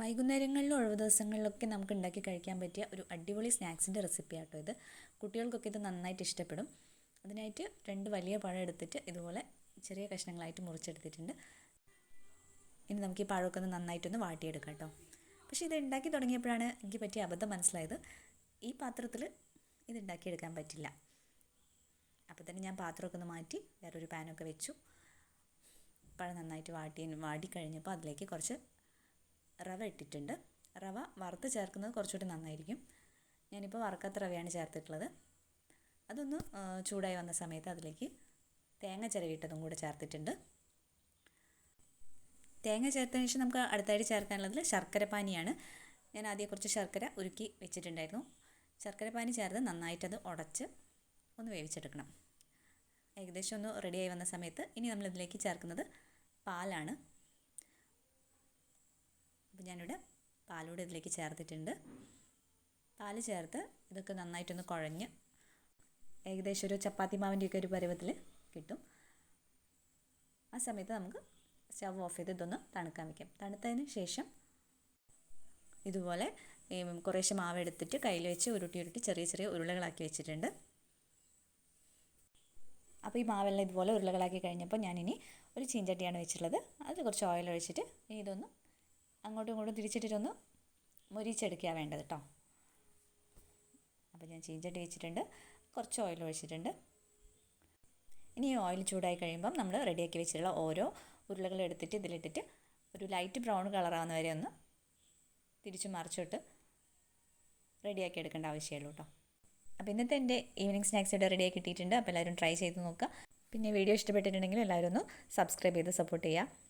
വൈകുന്നേരങ്ങളിലും ഒഴിവ് ദിവസങ്ങളിലൊക്കെ നമുക്ക് ഉണ്ടാക്കി കഴിക്കാൻ പറ്റിയ ഒരു അടിപൊളി സ്നാക്സിന്റെ റെസിപ്പി ആട്ടോ ഇത്. കുട്ടികൾക്കൊക്കെ ഇത് നന്നായിട്ട് ഇഷ്ടപ്പെടും. അതിനായിട്ട് രണ്ട് വലിയ പഴം എടുത്തിട്ട് ഇതുപോലെ ചെറിയ കഷ്ണങ്ങളായിട്ട് മുറിച്ചെടുത്തിട്ടുണ്ട്. ഇനി നമുക്ക് ഈ പഴമൊക്കെ ഒന്ന് നന്നായിട്ടൊന്ന് വാട്ടിയെടുക്കാം കേട്ടോ. പക്ഷേ ഇത് ഉണ്ടാക്കി തുടങ്ങിയപ്പോഴാണ് എനിക്ക് പറ്റിയ അബദ്ധം മനസ്സിലായത്. ഈ പാത്രത്തിൽ ഇത് ഉണ്ടാക്കിയെടുക്കാൻ പറ്റില്ല. അപ്പോൾ തന്നെ ഞാൻ പാത്രമൊക്കെ ഒന്ന് മാറ്റി വേറൊരു പാനൊക്കെ വെച്ചു. പഴം നന്നായിട്ട് വാട്ടി വാടി കഴിഞ്ഞപ്പോൾ അതിലേക്ക് കുറച്ച് റവ ഇട്ടിട്ടുണ്ട്. റവ വറുത്ത് ചേർക്കുന്നത് കുറച്ചുകൂടി നന്നായിരിക്കും. ഞാനിപ്പോൾ വറുക്കാത്ത റവയാണ് ചേർത്തിട്ടുള്ളത്. അതൊന്ന് ചൂടായി വന്ന സമയത്ത് അതിലേക്ക് തേങ്ങ ചിരവിട്ടതും കൂടെ ചേർത്തിട്ടുണ്ട്. തേങ്ങ ചേർത്തതിന് ശേഷം നമുക്ക് അടുത്തായിട്ട് ചേർക്കാനുള്ളത് ശർക്കര പാനിയാണ് ഞാൻ ആദ്യം കുറച്ച് ശർക്കര ഉരുക്കി വെച്ചിട്ടുണ്ടായിരുന്നു. ശർക്കര പാനി ചേർത്ത് നന്നായിട്ടത് ഉടച്ച് ഒന്ന് വേവിച്ചെടുക്കണം. ഏകദേശം ഒന്ന് റെഡിയായി വന്ന സമയത്ത് ഇനി നമ്മളിതിലേക്ക് ചേർക്കുന്നത് പാലാണ്. ഞാനിവിടെ പാലൂടെ ഇതിലേക്ക് ചേർത്തിട്ടുണ്ട്. പാൽ ചേർത്ത് ഇതൊക്കെ നന്നായിട്ടൊന്ന് കുഴഞ്ഞ് ഏകദേശം ഒരു ചപ്പാത്തി മാവിന്റെയൊക്കെ ഒരു പരുവത്തിൽ കിട്ടും. ആ സമയത്ത് നമുക്ക് സ്റ്റവ് ഓഫ് ചെയ്ത് ഇതൊന്ന് തണുക്കാൻ വയ്ക്കാം തണുത്തതിന് ശേഷം ഇതുപോലെ കുറേശ്ശെ മാവ് എടുത്തിട്ട് കയ്യിൽ വെച്ച് ഉരുട്ടി ഉരുട്ടി ചെറിയ ചെറിയ ഉരുളകളാക്കി വെച്ചിട്ടുണ്ട്. അപ്പോൾ ഈ മാവെല്ലാം ഇതുപോലെ ഉരുളകളാക്കി കഴിഞ്ഞപ്പോൾ ഞാനിനി ഒരു ചീഞ്ചട്ടിയാണ് വെച്ചിട്ടുള്ളത്. അതിൽ കുറച്ച് ഓയിൽ ഒഴിച്ചിട്ട് ഇനി ഇതൊന്ന് അങ്ങോട്ടും ഇങ്ങോട്ടും തിരിച്ചിട്ടിട്ടൊന്ന് മുരിച്ചെടുക്കുക വേണ്ടത് കേട്ടോ അപ്പോൾ ഞാൻ ചീഞ്ചട്ടി വെച്ചിട്ടുണ്ട്. കുറച്ച് ഓയിൽ ഒഴിച്ചിട്ടുണ്ട്. ഇനി ഓയിൽ ചൂടായി കഴിയുമ്പം നമ്മൾ റെഡിയാക്കി വെച്ചിട്ടുള്ള ഓരോ ഉരുളകൾ എടുത്തിട്ട് ഇതിലിട്ടിട്ട് ഒരു ലൈറ്റ് ബ്രൗൺ കളറാവുന്ന വരെ ഒന്ന് തിരിച്ചു മറിച്ചിട്ട് റെഡിയാക്കി എടുക്കേണ്ട ആവശ്യമുള്ളൂ കേട്ടോ അപ്പോൾ ഇന്നത്തെ എന്റെ ഈവനിങ് സ്നാക്സ് ഇവിടെ റെഡിയാക്കി കിട്ടിയിട്ടുണ്ട്. അപ്പോൾ എല്ലാവരും ട്രൈ ചെയ്ത് നോക്കുക. പിന്നെ വീഡിയോ ഇഷ്ടപ്പെട്ടിട്ടുണ്ടെങ്കിൽ എല്ലാവരും ഒന്ന് സബ്സ്ക്രൈബ് ചെയ്ത് സപ്പോർട്ട് ചെയ്യുക.